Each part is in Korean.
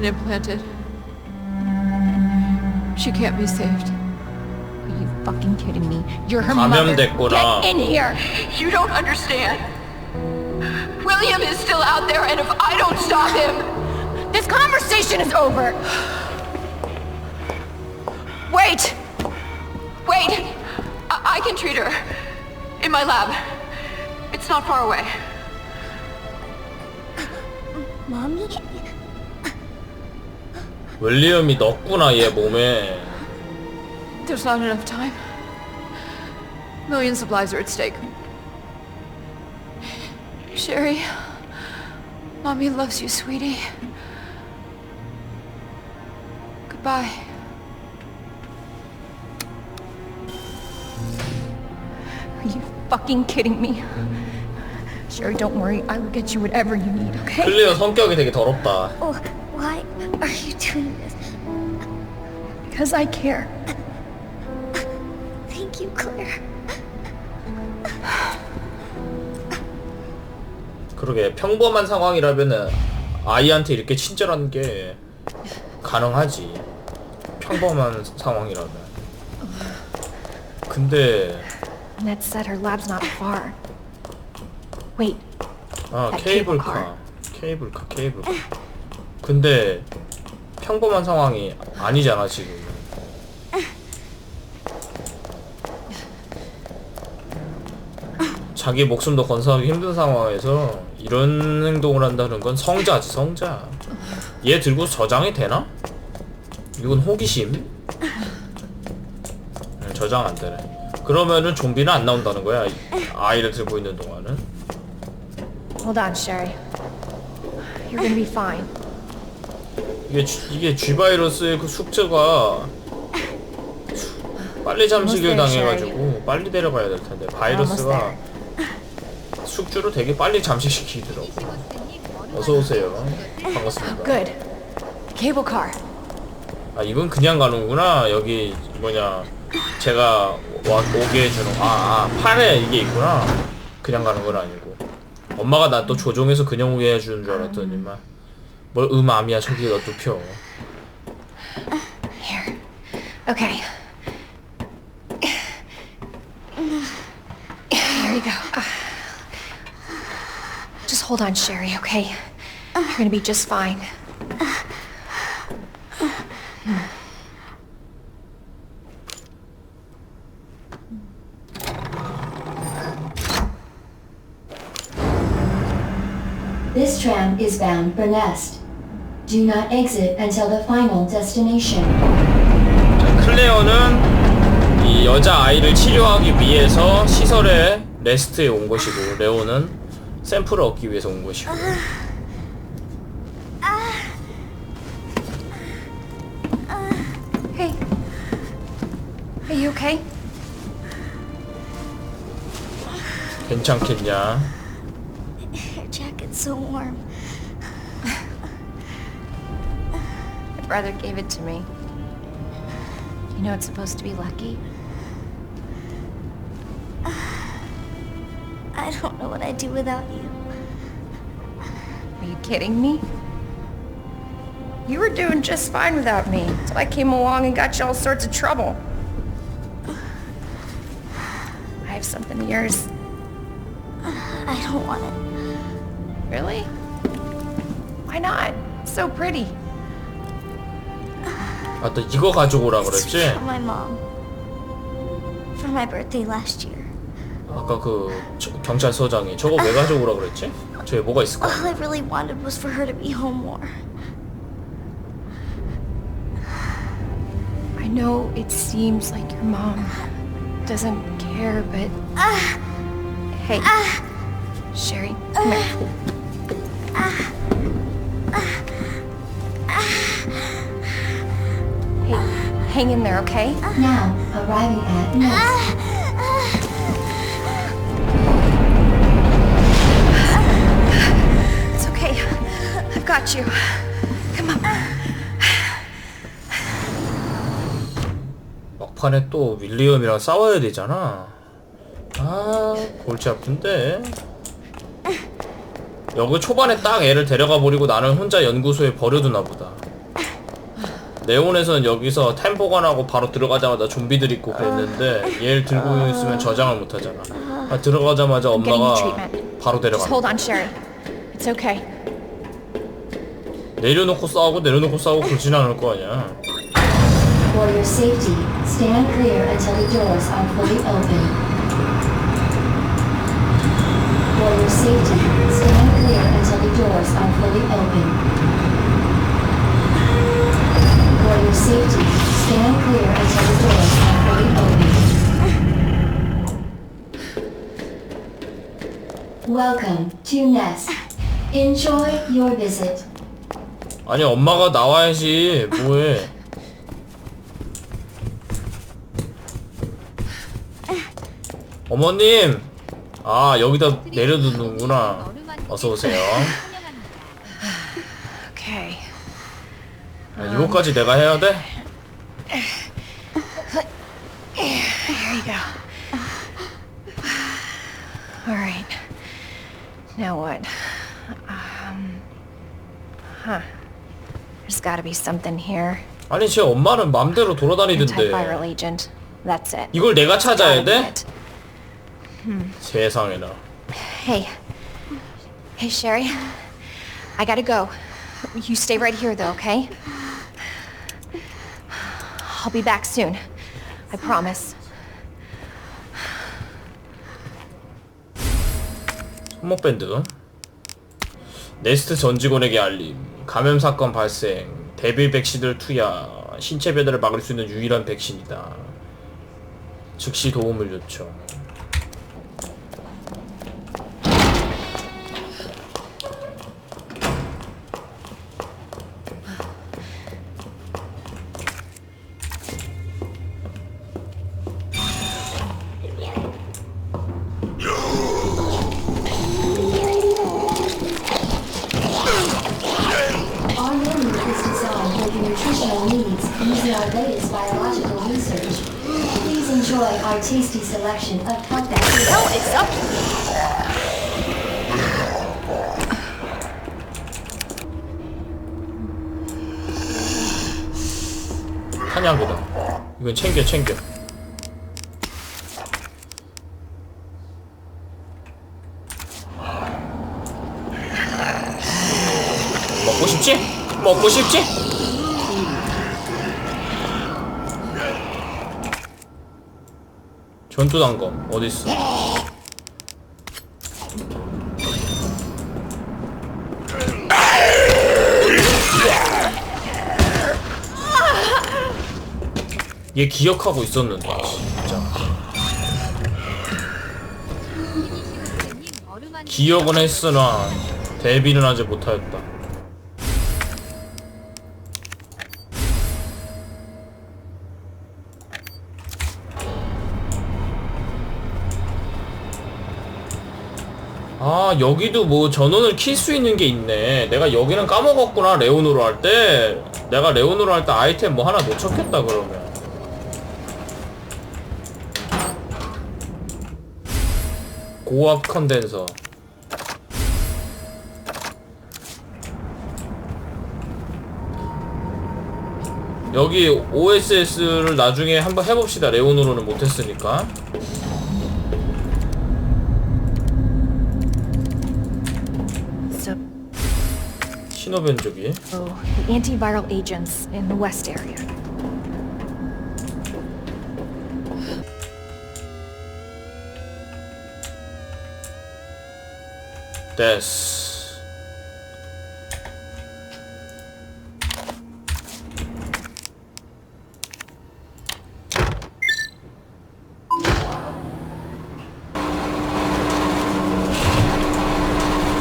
been implanted. She can't be saved. Are you fucking kidding me? You're her mother. Get in here! You don't understand. William is still out there, and if I don't stop him... This conversation is over! Wait! Wait! I, I can treat her. In my lab. It's not far away. Mommy? 윌리엄이 넣었구나 얘 몸에. There's not enough time. Millions of lives are at stake. Sherry, Mommy loves you, sweetie. Goodbye. Are you fucking kidding me? Sherry, don't worry. I will get you whatever you need, okay? 클레어 성격이 되게 더럽다. Oh, why are you doing this? Because I care. Thank you, Claire. 그러게 평범한 상황이라면은 아이한테 이렇게 친절한 게 가능하지. 평범한 상황이라면. 근데 Ned said her lab's not far. Wait, 아 케이블카 케이블카 케이블카 근데 평범한 상황이 아니잖아 지금 자기 목숨도 건사하기 힘든 상황에서 이런 행동을 한다는 건 성자지 성자 얘 들고 저장이 되나? 이건 호기심 음, 저장 안 되네 그러면은 좀비는 안 나온다는 거야 이 아이를 들고 있는 동안은 hold on, Sherry. You're gonna be fine. 이게 G- 이게 G 바이러스의 그 숙제가 빨리 잠식을 당해가지고 빨리 데려가야 될 텐데 바이러스가 숙주를 되게 빨리 잠식시키더라고. 어서 오세요. 반갑습니다. Good. Cable car. 아 이건 그냥 가는구나. 여기 뭐냐 제가 와, 오게 해주는 아, 아 팔에 이게 있구나. 그냥 가는 건 아니고. 엄마가 나 또 조종해서 그냥 오게 해주는 줄 알았더니만 뭘 음암이야 저기가 또 펴. Here. Okay. There you go. Uh, Just hold on, Sherry, okay? You're gonna be just fine. Tram is bound for Nest. Do not exit until the final destination. 클레어는 이 여자 아이를 치료하기 위해서 시설에 레스트에 온 것이고 레오는 샘플을 얻기 위해서 온 것이고 Hey. Are you okay? 괜찮겠냐 Jacket's so warm. My brother gave it to me. You know it's supposed to be lucky? I don't know what I'd do without you. Are you kidding me? You were doing just fine without me, so I came along and got you all sorts of trouble. I have something of yours. I don't want it. Really? Why not? It's so pretty. 아 또 이거 가져오라 It's 그랬지 from my mom. For my birthday last year. 아까 그 저- 경찰서장이 저거 왜 가져오라 그랬지 저게 뭐가 있을까 All I really wanted was for her to be home more. I know it seems like your mom doesn't care, but. Hey. Sherry, come here. Hang in there, okay? Now, arriving at Nest. got you. Come on. 막판에 또 윌리엄이랑 싸워야 되잖아. 아, 골치 아픈데. 여기 초반에 딱 애를 데려가 버리고 나는 혼자 연구소에 버려두나 보다. 네온에서는 여기서 템포건하고 바로 들어가자마자 좀비들 있고 그랬는데 얘를 들고 있으면 저장을 못 하잖아. 아, 들어가자마자 엄마가. 바로 Just 데려가. hold on, Sherry. It's okay. 내려놓고 싸우고 내려놓고 싸우고 그러진 않을 거 아니야. For your safety, stand clear until the doors are fully open. For your safety, stand clear until the doors are fully open. Welcome to Nest. Enjoy your visit. 아니 엄마가 나와야지 뭐해 어머님 아 여기다 내려두는구나 어서오세요 Okay. 아, 이거까지 내가 해야 돼? Here you go. Now what? Um. Huh. There's got to be something here. 아니 제 엄마는 맘대로 돌아다니던데 Antiviral agent. That's it. 이걸 내가 찾아야 Gotta 돼? be it. 세상에나 Hey. Hey, Sherry. I gotta go. You stay right here, though, okay? I'll be back soon. I promise. 손목밴드. 네스트 전 직원에게 알림. 감염 사건 발생. 데빌 백신을 투여. 신체 배달을 막을 수 있는 유일한 백신이다. 즉시 도움을 요청 이건 챙겨 챙겨 먹고 싶지? 먹고 싶지? 전투 단검 어딨어? 얘 기억하고 있었는데. 진짜. 기억은 했으나 데뷔는 아직 못하였다. 아 여기도 뭐 전원을 킬 수 있는 게 있네. 내가 여기는 까먹었구나 레오노로 할 때. 내가 레오노로 할 때 아이템 뭐 하나 놓쳤겠다 그러면 고압 컨덴서 여기 OSS를 나중에 한번 해봅시다 레오노로는 못했으니까 So, 신호 변조기 the antiviral agents in the west area. 됐어.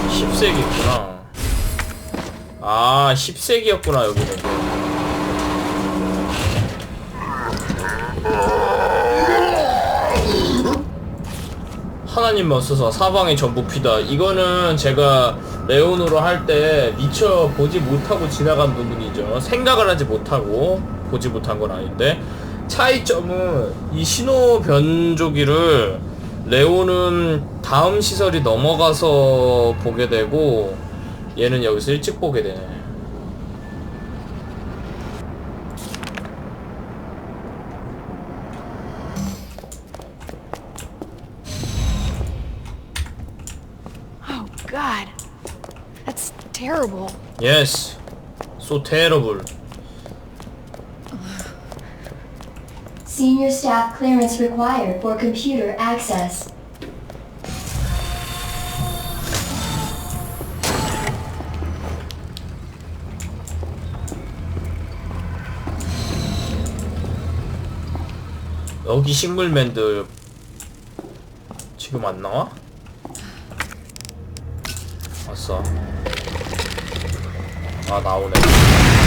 십세기구나아 10세기였구나 여기는 하나님만 없어서 사방이 전부 피다. 이거는 제가 레온으로 할 때 미처 보지 못하고 지나간 부분이죠. 생각을 하지 못하고 보지 못한 건 아닌데 차이점은 이 신호 변조기를 레온은 다음 시설이 넘어가서 보게 되고 얘는 여기서 일찍 보게 되네. Yes. So terrible. Senior staff clearance required for computer access. 여기 식물맨들 지금 안 나와? 왔어. 아 나오네.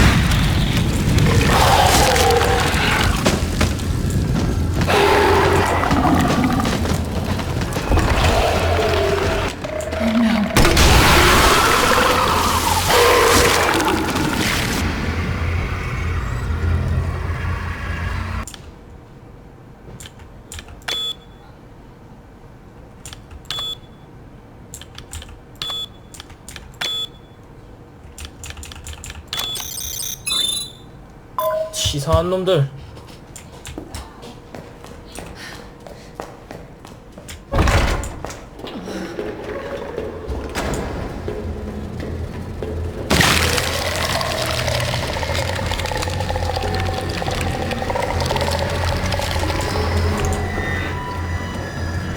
치사한 놈들.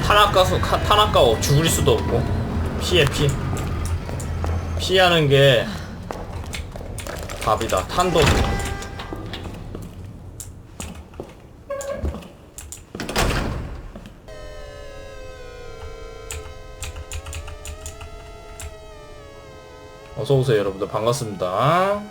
탄압가서 탄압가 죽을 수도 없고. 피해 피. 피하는 게 답이다 탄도 어서오세요 여러분들 반갑습니다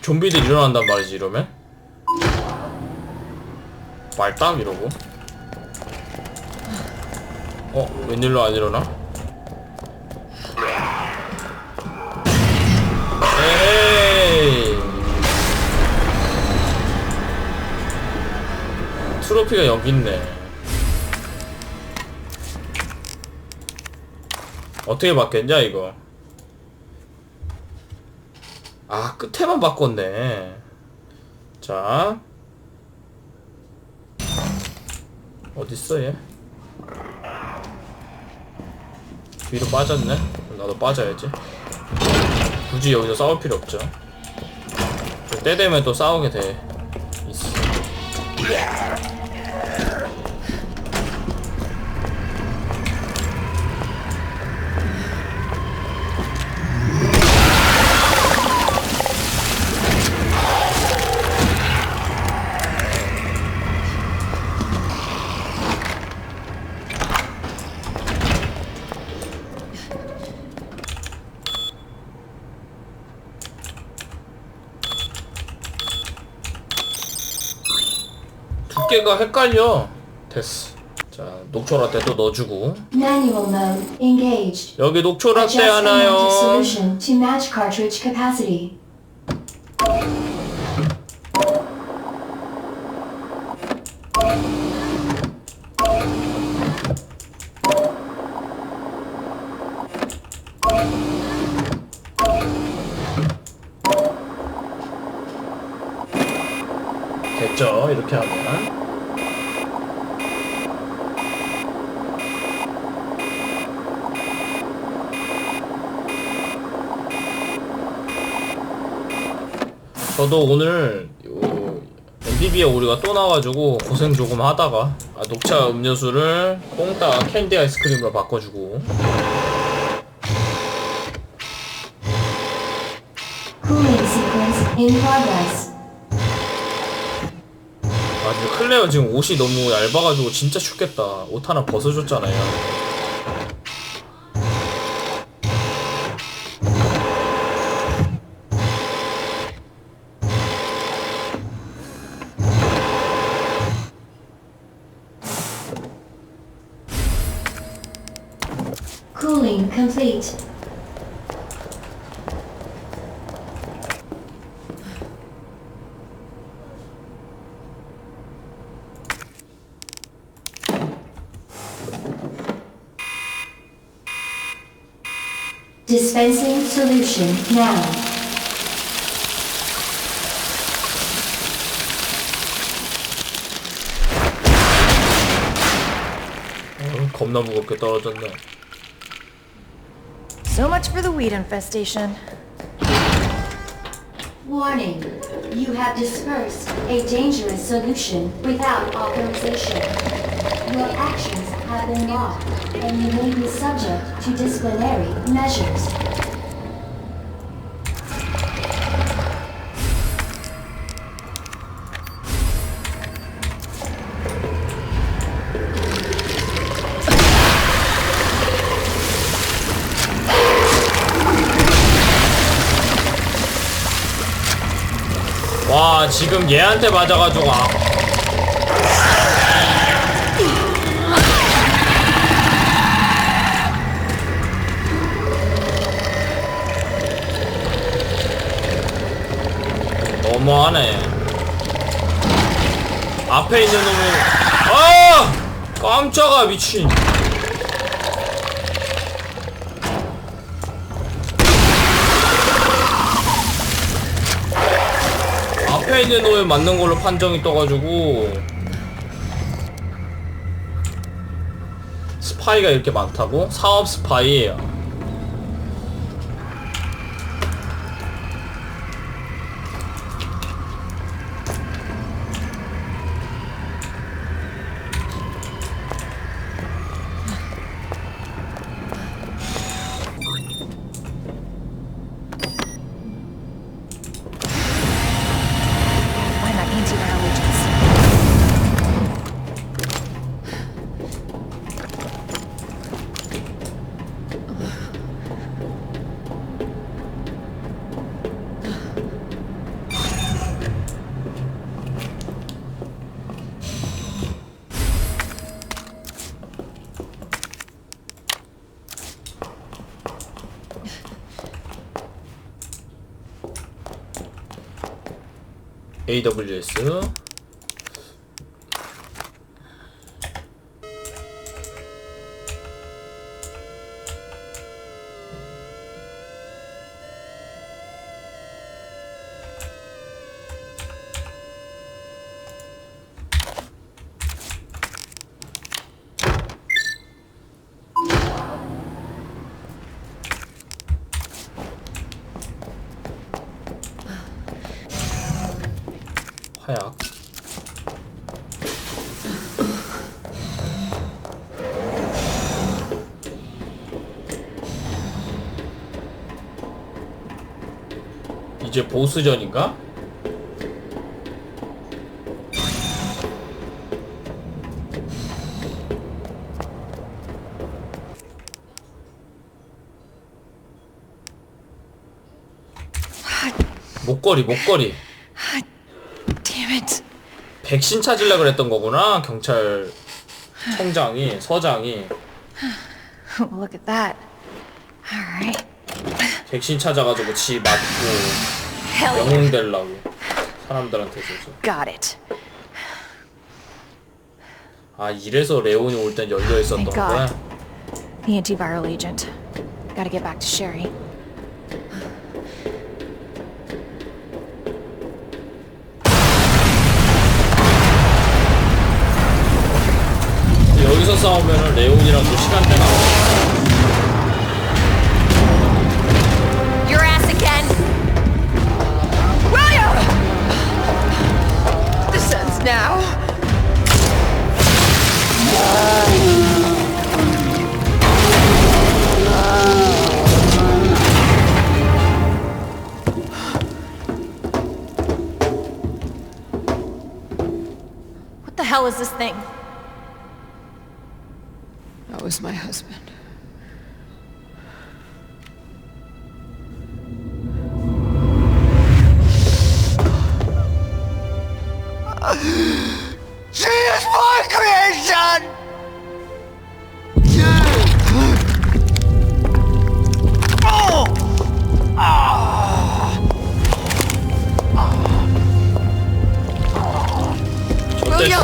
좀비들 일어난단 말이지 이러면 말딱 이러고 어? 웬일로 안 일어나? 트로피가 여기 있네. 어떻게 바뀌었냐 이거? 아 끝에만 바꿨네. 자. 어딨어 얘? 뒤로 빠졌네? 나도 빠져야지. 굳이 여기서 싸울 필요 없죠. 때 되면 또 싸우게 돼 있어 두께가 헷갈려 됐어 자 녹초라떼 또 넣어주고 Manual mode engaged. 여기 녹초라떼 하나요 solution to match cartridge capacity. 됐죠 이렇게 하면 저도 오늘 요 MBB에 오류가 또 나와가지고 고생 조금 하다가 아, 녹차 음료수를 뽕따 캔디 아이스크림으로 바꿔주고. Progress. 아주 클레어 지금 옷이 너무 얇아가지고 진짜 춥겠다. 옷 하나 벗어줬잖아요 Cooling complete. Dispensing solution now. 어, 겁나 무겁게 떨어졌네. So much for the weed infestation. Warning. You have dispersed a dangerous solution without authorization. Your actions have been logged, and you may be subject to disciplinary measures. 지금 얘한테 맞아가지고 아. 너무하네. 앞에 있는 놈이. 아! 깜짝아 미친 앞에 있는 놈에 맞는 걸로 판정이 떠가지고 스파이가 이렇게 많다고? 사업 스파이 AWS 이제 보스전인가? 목걸이 목걸이. 백신 찾으려 그랬던 거구나 경찰 청장이 서장이 Look at that. Alright. 백신 찾아가지고 지 맞고 Hell yeah. 영웅 되려고 사람들한테 줘서 Got it. 아 이래서 레온이 올 땐 열려 있었던 Thank God. 거야 The antiviral agent. Gotta get back to Sherry. 여기서 싸우면은 레온이랑 또 시간대가 안 hell is this thing? That was my husband.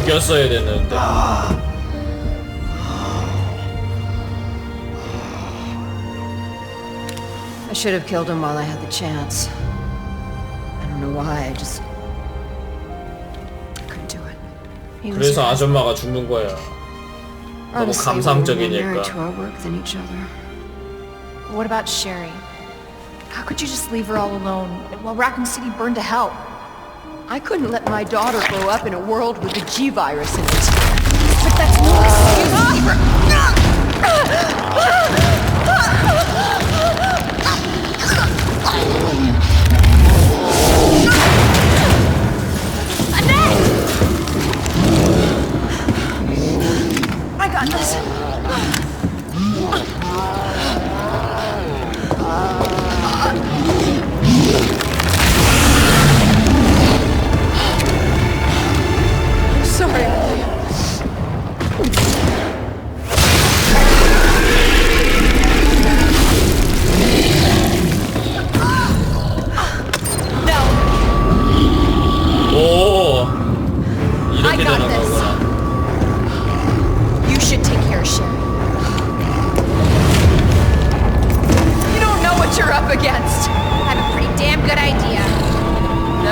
죽였어야 됐는데. I should have killed him while I had the chance. I don't know why, I just... couldn't do it. He was 그래서 your 아줌마가 죽는 거야. 너무 Honestly, we're more 감상적이니까. married to our work than each other. What about Sherry? How could you just leave her all alone while Raccoon City burned to hell? I couldn't let my daughter grow up in a world with the G virus in it. But that's no excuse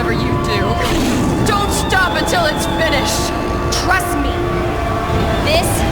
whatever you do. Don't stop until it's finished! Trust me! This